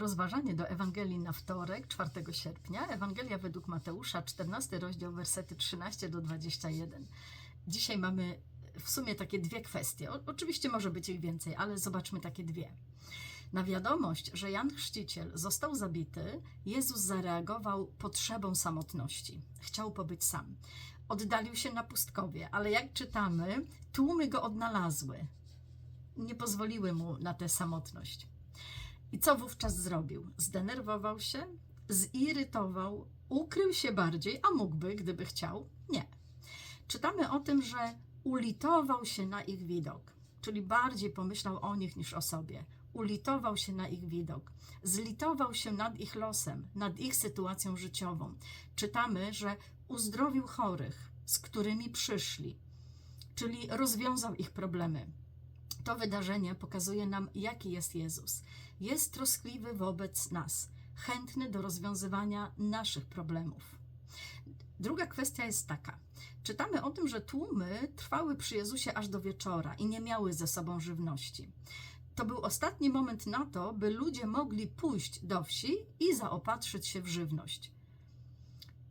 Rozważanie do Ewangelii na wtorek, 4 sierpnia. Ewangelia według Mateusza, 14 rozdział, wersety 13 do 21. Dzisiaj mamy w sumie takie dwie kwestie. O, oczywiście może być ich więcej, ale zobaczmy takie dwie. Na wiadomość, że Jan Chrzciciel został zabity, Jezus zareagował potrzebą samotności. Chciał pobyć sam. Oddalił się na pustkowie, ale jak czytamy, tłumy go odnalazły. Nie pozwoliły mu na tę samotność. I co wówczas zrobił? Zdenerwował się, zirytował, ukrył się bardziej, a mógłby, gdyby chciał? Nie. Czytamy o tym, że ulitował się na ich widok, czyli bardziej pomyślał o nich niż o sobie. Ulitował się na ich widok, zlitował się nad ich losem, nad ich sytuacją życiową. Czytamy, że uzdrowił chorych, z którymi przyszli, czyli rozwiązał ich problemy. To wydarzenie pokazuje nam, jaki jest Jezus. Jest troskliwy wobec nas, chętny do rozwiązywania naszych problemów. Druga kwestia jest taka. Czytamy o tym, że tłumy trwały przy Jezusie aż do wieczora i nie miały ze sobą żywności. To był ostatni moment na to, by ludzie mogli pójść do wsi i zaopatrzyć się w żywność.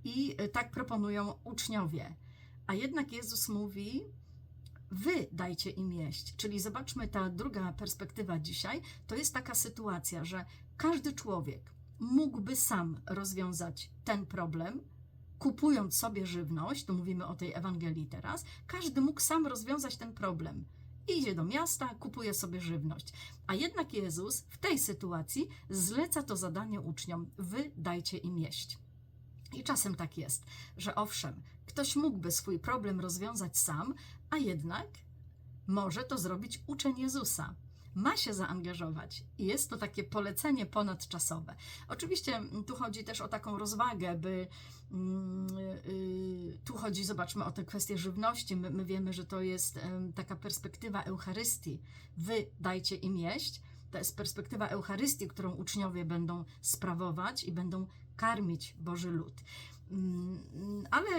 I tak proponują uczniowie. A jednak Jezus mówi: Wy dajcie im jeść. Czyli zobaczmy, ta druga perspektywa dzisiaj to jest taka sytuacja, że każdy człowiek mógłby sam rozwiązać ten problem, kupując sobie żywność, tu mówimy o tej Ewangelii teraz, każdy mógł sam rozwiązać ten problem. Idzie do miasta, kupuje sobie żywność. A jednak Jezus w tej sytuacji zleca to zadanie uczniom: Wy dajcie im jeść. I czasem tak jest, że owszem, ktoś mógłby swój problem rozwiązać sam, a jednak może to zrobić uczeń Jezusa. Ma się zaangażować i jest to takie polecenie ponadczasowe. Oczywiście mm, tu chodzi też o taką rozwagę, by mm, y, tu chodzi, zobaczmy, o tę kwestię żywności. My, my wiemy, że to jest taka perspektywa Eucharystii. Wy dajcie im jeść. To jest perspektywa Eucharystii, którą uczniowie będą sprawować i będą karmić Boży lud. Mm, Ale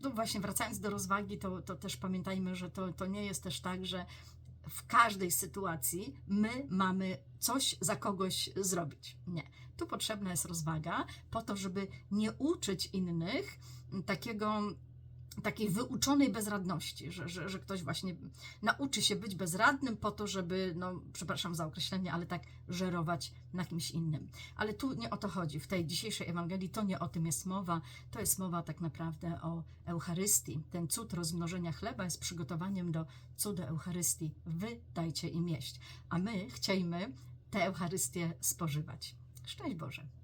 no właśnie wracając do rozwagi, to, to też pamiętajmy, że to, to nie jest też tak, że w każdej sytuacji my mamy coś za kogoś zrobić. Nie. Tu potrzebna jest rozwaga po to, żeby nie uczyć innych takiego takiej wyuczonej bezradności, że, że, że ktoś właśnie nauczy się być bezradnym po to, żeby, no przepraszam za określenie, ale tak żerować na kimś innym. Ale tu nie o to chodzi. W tej dzisiejszej Ewangelii to nie o tym jest mowa. To jest mowa tak naprawdę o Eucharystii. Ten cud rozmnożenia chleba jest przygotowaniem do cudu Eucharystii. Wy dajcie im jeść, a my chciejmy tę Eucharystię spożywać. Szczęść Boże.